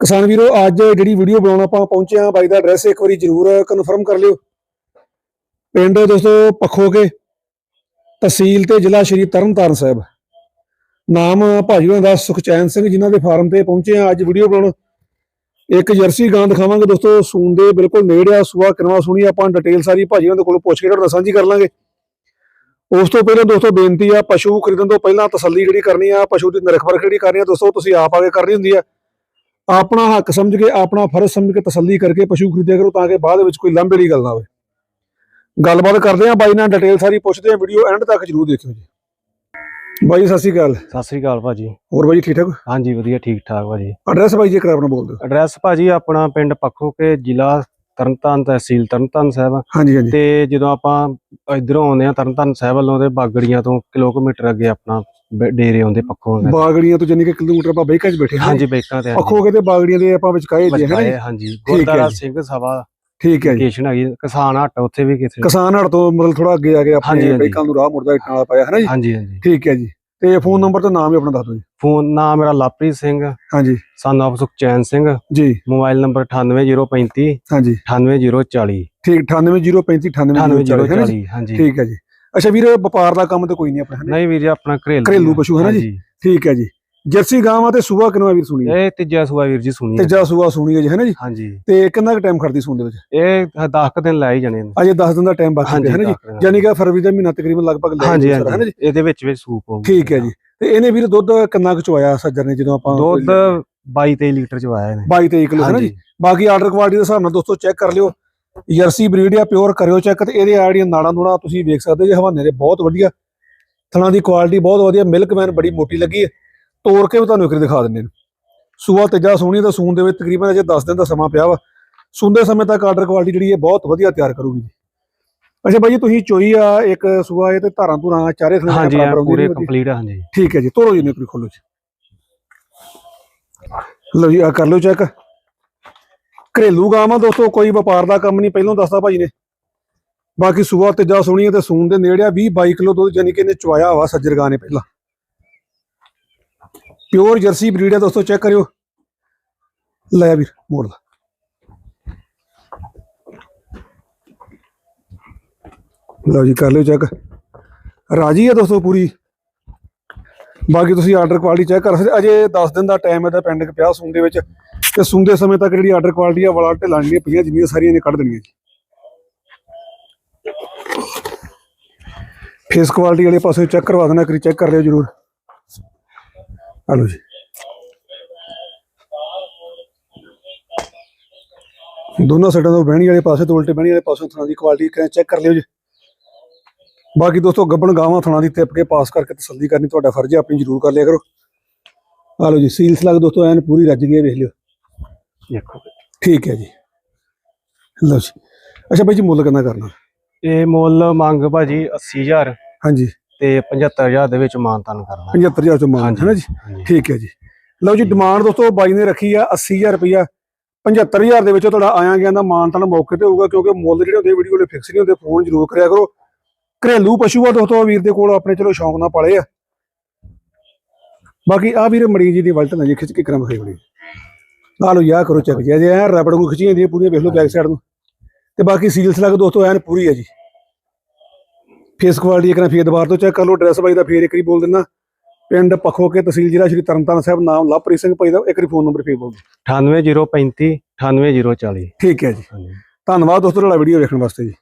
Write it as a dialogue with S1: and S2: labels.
S1: ਕਿਸਾਨ ਵੀਰੋ, ਅੱਜ ਜਿਹੜੀ ਵੀਡੀਓ ਬਣਾਉਣ ਆਪਾਂ ਪਹੁੰਚੇ ਆ ਬਾਈ ਦਾ ਐਡਰੈਸ ਇੱਕ ਵਾਰੀ ਜਰੂਰ ਕਨਫਰਮ ਕਰ ਲਿਓ। ਪਿੰਡ ਦੋਸਤੋ ਪੱਖੋਕੇ ਤਹਿਸੀਲ ਤੇ ਜ਼ਿਲ੍ਹਾ ਸ਼੍ਰੀ ਤਰਨਤਾਰਨ ਸਾਹਿਬ। ਨਾਮ ਭਾਜੀ ਹੋਣਾ ਦਾ ਸੁਖਚੈਨ ਸਿੰਘ, ਜਿਨ੍ਹਾਂ ਦੇ ਫਾਰਮ ਤੇ ਪਹੁੰਚੇ ਆ ਅੱਜ ਵੀਡੀਓ ਬਣਾਉਣ। ਇੱਕ ਜਰਸੀ ਗਾਂ ਦਿਖਾਵਾਂਗੇ ਦੋਸਤੋ ਸੂਨ ਦੇ ਬਿਲਕੁਲ ਨੇੜੇ ਆ ਸੁਆ ਕਿਨਵਾ ਸੁਣੀ ਆਪਾਂ ਡਿਟੇਲ ਸਾਰੀ ਭਾਜੀ ਹੋਣਾ ਦੇ ਕੋਲੋਂ ਪੁੱਛ ਕੇ ਤੁਹਾਡੇ ਨਾਲ ਸਾਂਝੀ ਕਰ ਲਾਂਗੇ। ਉਸ ਤੋਂ ਪਹਿਲਾਂ ਦੋਸਤੋ, ਬੇਨਤੀ ਆ, ਪਸ਼ੂ ਖਰੀਦਣ ਤੋਂ ਪਹਿਲਾਂ ਤਸੱਲੀ ਜਿਹੜੀ ਕਰਨੀ ਆ, ਪਸ਼ੂ ਦੀ ਨਿਰਖ ਪਰਖ ਜਿਹੜੀ ਕਰਨੀ ਆ, ਦੋਸਤੋ, ਤੁਸੀਂ ਆਪ ਆ ਕੇ ਕਰਨੀ ਹੁੰਦੀ ਆ। ਆਪਣਾ ਹੱਕ ਸਮਝ ਕੇ ਆਪਣਾ ਫਰਜ਼ ਸਮਝ ਕੇ ਤਸੱਲੀ ਕਰਕੇ ਪਸ਼ੂ ਖਰੀਦਿਆ ਕਰੋ ਤਾਂ ਕਿ ਬਾਅਦ ਵਿੱਚ ਕੋਈ ਲਾਂਭੇ ਵਾਲੀ ਗੱਲ ਨਾ ਹੋਵੇ ਗੱਲਬਾਤ ਕਰਦੇ ਆ ਬਾਈ ਨਾਲ ਡਿਟੇਲ ਸਾਰੀ ਪੁੱਛਦੇ ਆ ਵੀਡੀਓ ਐਂਡ ਤੱਕ ਜਰੂਰ ਦੇਖਿਓ ਜੀ। ਬਾਈ ਸਤਿ ਸ਼੍ਰੀ ਅਕਾਲ।
S2: ਸਤਿ ਸ੍ਰੀ ਅਕਾਲ ਭਾਜੀ।
S1: ਹੋਰ ਬਾਈ ਠੀਕ ਠਾਕ
S2: ਹਾਂਜੀ ਵਧੀਆ ਠੀਕ ਠਾਕ ਭਾਜੀ।
S1: ਐਡਰੈਸ ਬਾਈ ਜੀ ਕਰਾਉਣਾ ਬੋਲ ਦਿਓ।
S2: ਐਡਰੈਸ ਭਾਜੀ ਆਪਣਾ ਪਿੰਡ ਪੱਖੋਕੇ ਜ਼ਿਲ੍ਹਾ ਤਰਨਤਾਰਨ ਤਹਿਸੀਲ ਤਰਨਤਾਰਨ ਸਾਹਿਬ
S1: ਹਾਂਜੀ ਹਾਂਜੀ।
S2: ਤੇ ਜਦੋਂ ਆਪਾਂ ਇਧਰੋਂ ਆਉਂਦੇ ਆ ਤਰਨਤਾਰਨ ਸਾਹਿਬ ਵੱਲੋਂ ਤੇ ਬਾਗੜੀਆਂ ਤੋਂ ਕਿਲੋਮੀਟਰ ਅੱਗੇ ਆਪਣਾ ਬ- ਡੇਰੇ ਆਉਂਦੇ ਪੱਖੋਂ
S1: ਬਾਗੜੀਆਂ ਤੋਂ ਜਾਨੀ ਕਿ ਕਿਲੋਮੀਟਰ ਆਪਾਂ ਬੈਕਾਂ 'ਚ ਬੈਠੇ ਹਾਂ।
S2: ਹਾਂਜੀ ਬੇਕਾਂ ਤੇ
S1: ਅੱਖੋਂ ਕਿਤੇ ਬਾਗੜੀਆਂ ਦੇ ਆਪਾਂ ਵਿਚਕਾਏ ਜੀ ਹੈ ਨਾ ਜੀ?
S2: ਬਚਾਏ ਹਾਂਜੀ ਗੁਰਦਾਰਾ ਸਿੰਘ ਸਭਾ
S1: ਠੀਕ ਹੈ ਜੀ।
S2: ਲੋਕੇਸ਼ਨ ਹੈਗੀ ਕਿਸਾਨ ਹੱਟ ਉੱਥੇ ਵੀ ਕਿਥੇ
S1: ਕਿਸਾਨ ਹੜ ਤੋਂ ਮਤਲਬ ਥੋੜਾ ਅੱਗੇ ਆ ਕੇ
S2: ਹਾਂਜੀ,
S1: ਆਪਣੇ
S2: ਹਾਂਜੀ।
S1: ਬੈਕਾਂ ਨੂੰ ਰਾਹ ਮੁੜਦਾ ਇੱਟਾਂ ਵਾਲਾ ਪਾਇਆ ਹੈ ਨਾ ਜੀ?
S2: ਹਾਂਜੀ ਹਾਂਜੀ।
S1: ਠੀਕ ਹੈ ਜੀ। ਤੇ ਫੋਨ ਨੰਬਰ ਤੇ ਨਾਮ ਵੀ ਆਪਣਾ ਦੱਸ ਦਿਓ ਜੀ।
S2: ਫੋਨ ਨਾਮ ਮੇਰਾ ਲਾਪ੍ਰੀਤ ਸਿੰਘ
S1: ਹਾਂਜੀ।
S2: Son of Sukhchain Singh.
S1: ਜੀ।
S2: ਮੋਬਾਈਲ ਨੰਬਰ 98035
S1: ਹਾਂਜੀ।
S2: 98040
S1: ਠੀਕ 98035 98040 ਹੈ ਨਾ ਜੀ?
S2: 98040 ਹਾਂਜੀ।
S1: ਠੀਕ ਹੈ ਜੀ। ਅੱਛਾ ਵੀਰ ਵਪਾਰ ਦਾ ਕੰਮ ਤੇ ਕੋਈ ਨਹੀਂ ਆਪਣੇ?
S2: ਨਹੀਂ ਵੀਰ ਜੀ ਆਪਣਾ ਘਰੇਲੂ
S1: ਘਰੇਲੂ ਪਸ਼ੂ ਹੈ ਨਾ ਜੀ? ਠੀਕ ਹੈ ਜੀ। ਜਰਸੀ ਗਾਵਾਂ ਤੇ ਸੂਆ ਕਿਨਵਾ ਵੀਰ ਸੁਣੀ ਹੈ?
S2: ਇਹ ਤੀਜਾ ਸੂਆ ਵੀਰ ਜੀ ਸੁਣੀ ਹੈ।
S1: ਤੀਜਾ ਸੂਆ ਸੁਣੀ ਹੈ ਜੀ ਹੈ ਨਾ ਜੀ?
S2: ਹਾਂਜੀ।
S1: ਤੇ ਕਿੰਨਾ ਕੁ ਟਾਈਮ ਖੜਦੀ ਸੂਣ ਦੇ ਵਿੱਚ?
S2: ਇਹ 10 ਕੁ ਦਿਨ ਲਾਈ ਜਾਣੇ ਨੇ।
S1: ਅਜੇ 10 ਦਿਨ ਦਾ ਟਾਈਮ ਬਾਕੀ ਹੈ ਨਾ ਜੀ। ਯਾਨੀ ਕਿ ਫਰਵਰੀ ਦਾ ਮਹੀਨਾ ਤਕਰੀਬਨ ਲਗਭਗ ਲੈ
S2: ਹਾਂਜੀ
S1: ਜਾਊ ਸਾਰਾ, ਹੈ ਨਾ ਜੀ?
S2: ਇਹਦੇ ਵਿੱਚ ਵਿੱਚ ਸੂਪ ਹੋਊਗਾ।
S1: ਠੀਕ ਹੈ ਜੀ। ਤੇ ਇਹਨੇ ਵੀਰ ਦੁੱਧ ਕਿੰਨਾ ਕੁ ਚਵਾਇਆ ਸੱਜਰ ਨੇ ਜਦੋਂ ਆਪਾਂ
S2: ਦੁੱਧ 22 23 ਲੀਟਰ ਚ ਆਇਆ ਨੇ
S1: 22 23 ਕਿਲੋ ਹੈ ਨਾ ਜੀ? ਬਾਕੀ ਆਰਡਰ ਕੁਆਲਿਟੀ ਦੇ ਹਿਸਾਬ ਨਾਲ ਦੋਸਤੋ ਚੈੱਕ ਕਰ ਲਿਓ। ਜਰਸੀ ਬਰੀਡ ਆ ਪਿਓਰ ਕਰਿਓ ਚੈੱਕ ਤੇ ਇਹਦੇ ਆ ਜਿਹੜੀਆਂ ਨਾੜਾਂ ਨੂੜਾਂ ਤੁਸੀਂ ਵੇਖ ਸਕਦੇ ਜੇ ਹਵਾਨੇ ਦੇ ਬਹੁਤ ਵਧੀਆ। ਥਣਾ ਦੀ ਕੁਆਲਿਟੀ ਬਹੁਤ ਵਧੀਆ ਮਿਲਕ ਮੈਨ ਬੜੀ ਮੋਟੀ ਲੱਗੀ ਹੈ। ਤੋੜ ਕੇ ਵੀ ਤੁਹਾਨੂੰ ਇੱਕ ਵਾਰੀ ਦਿਖਾ ਦਿੰਦੇ ਨੇ ਸੂਆ ਤੇਜਾ ਸੋਹਣੀ ਤਾਂ ਸੂਨ ਦੇ ਵਿੱਚ ਤਕਰੀਬਨ ਅਜੇ 10 ਦਿਨ ਦਾ ਸਮਾਂ ਪਿਆ ਵਾ। ਸੁੰਦੇ ਸਮੇਂ ਤੱਕ ਆਰਡਰ ਕੁਆਲਿਟੀ ਜਿਹੜੀ ਹੈ ਬਹੁਤ ਵਧੀਆ ਤਿਆਰ ਕਰੂਗੀ ਜੀ। ਅੱਛਾ ਜੀ ਤੁਸੀਂ ਚੋਈ ਆ ਇੱਕ ਸੂਆ ਇਹ ਤੇ ਧਾਰਾਂ ਧੁਰਾਂ ਚਾਰੇ ਥਣਾ
S2: ਹਾਂਜੀ ਪੂਰੇ ਕੰਪਲੀਟ ਹਾਂਜੀ।
S1: ਠੀਕ ਹੈ ਜੀ ਤੋੜੋ ਜੀ ਨਿਕਰੀ ਖੋਲੋ ਜੀ। ਲਓ ਜੀ ਆ ਕਰ ਲਓ ਚੈੱਕ ਘਰੇਲੂ ਗਾਵਾਂ ਦੋਸਤੋ ਕੋਈ ਵਪਾਰ ਦਾ ਕੰਮ ਨਹੀਂ ਪਹਿਲਾਂ ਦੱਸਦਾ ਭਾਜੀ ਨੇ। ਬਾਕੀ ਸੂਆ ਤੇਜਾ ਸੋਹਣੀ ਤੇ ਸੂਨ ਦੇ ਨੇੜੇ ਆ 20 22 ਕਿਲੋ ਦੁੱਧ ਯਾਨੀ ਕਿ ਇਹਨੇ ਚਵਾਇਆ ਵਾ ਸੱਜਰ ਗਾਂ ਨੇ ਪਹਿਲਾਂ। ਪਿਓਰ ਜਰਸੀ ਬਰੀਡ ਹੈ ਦੋਸਤੋ ਚੈੱਕ ਕਰਿਓ। ਲੈ ਵੀਰ, ਮੋੜ ਦਾ ਲਓ ਜੀ, ਕਰ ਲਿਓ ਚੈੱਕ ਰਾਜੀ ਹੈ ਦੋਸਤੋ ਪੂਰੀ। ਬਾਕੀ ਤੁਸੀਂ ਆਰਡਰ ਕੁਆਲਿਟੀ ਚੈੱਕ ਕਰ ਸਕਦੇ ਅਜੇ 10 ਦਿਨ ਦਾ ਟਾਈਮ ਇਹਦਾ ਪੈਂਡਿੰਗ ਪਿਆ ਸੂਣ ਦੇ ਵਿੱਚ। ਤੇ ਸੂੰਦੇ ਸਮੇਂ ਤੱਕ ਜਿਹੜੀ ਆਰਡਰ ਕੁਆਲਿਟੀ ਆ, ਵਾਲਾ ਢਿੱਲਾਂ ਜਿਹੜੀਆਂ ਪਈਆਂ, ਜਿੰਨੀਆਂ ਸਾਰੀਆਂ ਨੇ ਕੱਢ ਦੇਣੀਆਂ ਜੀ। ਫੇਸ ਕੁਆਲਿਟੀ ਵਾਲੇ ਪਾਸੇ ਚੈੱਕ ਕਰਵਾ ਦੇਣਾ ਕਰੀ ਚੈੱਕ ਕਰ ਲਿਓ ਜਰੂਰ। ਲਓ ਜੀ ਦੋਨੋਂ ਸਾਈਡਾਂ ਤੋਂ ਬਹਿਣੀ ਵਾਲੇ ਪਾਸੇ ਤੋਂ ਉਲਟੇ ਬਹਿਣੀ ਵਾਲੇ ਪਾਸੋਂ ਥਣਾ ਦੀ ਕੁਆਲਿਟੀ ਚੈੱਕ ਕਰ ਲਿਓ ਜੀ। ਬਾਕੀ ਦੋਸਤੋ ਗੱਬਣ ਗਾਵਾਂ ਥਣਾ ਦੀ ਤਿੱਪ ਕੇ ਪਾਸ ਕਰਕੇ ਤਸੱਲੀ ਕਰਨੀ ਤੁਹਾਡਾ ਫਰਜ਼ ਹੈ ਆਪਣੀ ਜ਼ਰੂਰ ਕਰ ਲਿਆ ਕਰੋ। ਆ ਲਓ ਜੀ ਸੀਲਸ ਲੱਗ ਦੋਸਤੋ ਐਨ ਪੂਰੀ ਰੱਜ ਗਈ ਵੇਖ ਲਿਓ।
S2: ਦੇਖੋ।
S1: ਠੀਕ ਹੈ ਜੀ। ਲਓ ਜੀ। ਅੱਛਾ ਬਾਈ ਜੀ ਮੁੱਲ ਕਿੰਨਾ ਕਰਨਾ?
S2: ਇਹ ਮੁੱਲ ਮੰਗ ਭਾਜੀ 80000
S1: ਹਾਂਜੀ।
S2: ਤੇ 75000 ਦੇ ਵਿੱਚ ਮਾਨਤਾਨ ਕਰਨਾ।
S1: 75000 ਚੋਂ ਮਾਨ ਹੈ ਨਾ ਜੀ? ਠੀਕ ਹੈ ਜੀ। ਲਓ ਜੀ ਡਿਮਾਂਡ ਦੋਸਤੋ ਬਾਈ ਨੇ ਰੱਖੀ ਆ 80000 ਰੁਪਇਆ 75000 ਦੇ ਵਿੱਚ ਤੁਹਾਡਾ ਆਇਆ ਗਿਆ ਦਾ ਮਾਨਤਾਨ ਮੌਕੇ ਤੇ ਹੋਊਗਾ ਕਿਉਂਕਿ ਮੁੱਲ ਜਿਹੜੇ ਹੁੰਦੇ ਵੀਡੀਓ ਵਾਲੇ ਫਿਕਸ ਨਹੀਂ ਹੁੰਦੇ ਫੋਨ ਜ਼ਰੂਰ ਕਰਿਆ ਕਰੋ। ਘਰੇਲੂ ਪਸ਼ੂ ਆ ਦੋਸਤੋ ਵੀਰ ਦੇ ਕੋਲ ਆਪਣੇ ਚਲੋ ਸ਼ੌਂਕ ਨਾਲ ਪਾਲੇ ਆ। ਬਾਕੀ ਆ ਵੀਰ ਮੜੀ ਜੀ ਦੀ ਵਲਟ ਨਾ ਜੀ ਖਿੱਚ ਕੇ ਕਰਾਂ ਖਾਈ ਬੜੀ ਲਓ ਯਾ ਕਰੋ ਚੱਕ ਜੀ ਜੇ ਐ ਰਬੜ ਨੂੰ ਖਿੱਚੀਆਂ ਦੀਆਂ ਪੂਰੀਆਂ ਵੇਖ ਲਓ ਬੈਕ ਸਾਈਡ ਨੂੰ। ਤੇ ਬਾਕੀ ਸੀਲਸ ਲੱਗ ਦੋਸਤੋ ਐਨ ਪੂਰੀ ਹੈ ਜੀ। ਫੇਸ ਕੁਆਲਿਟੀ ਇੱਕ ਨਾ ਫੇਰ ਦੁਬਾਰਾ ਤੋਂ ਚੈੱਕ ਕਰ ਲਓ ਐਡਰੈਸ ਬਾਈ ਦਾ ਫੇਰ ਇੱਕ ਵਾਰੀ ਬੋਲ ਦਿੰਦਾ ਪਿੰਡ ਪੱਖੋਕੇ ਤਹਿਸੀਲ ਜ਼ਿਲ੍ਹਾ ਸ਼੍ਰੀ ਤਰਨਤਾਰਨ ਸਾਹਿਬ ਨਾਮ ਲਵਪ੍ਰੀਤ ਸਿੰਘ ਭਾਈ ਦਾ ਇੱਕ ਵਾਰੀ ਫੋਨ ਨੰਬਰ ਫੇਰ ਬੋਲ ਦਿਓ।
S2: 98035 98040
S1: ਠੀਕ ਹੈ ਜੀ। ਧੰਨਵਾਦ ਦੋਸਤੋ ਤੁਹਾਡਾ ਵੀਡੀਓ ਵੇਖਣ ਵਾਸਤੇ ਜੀ।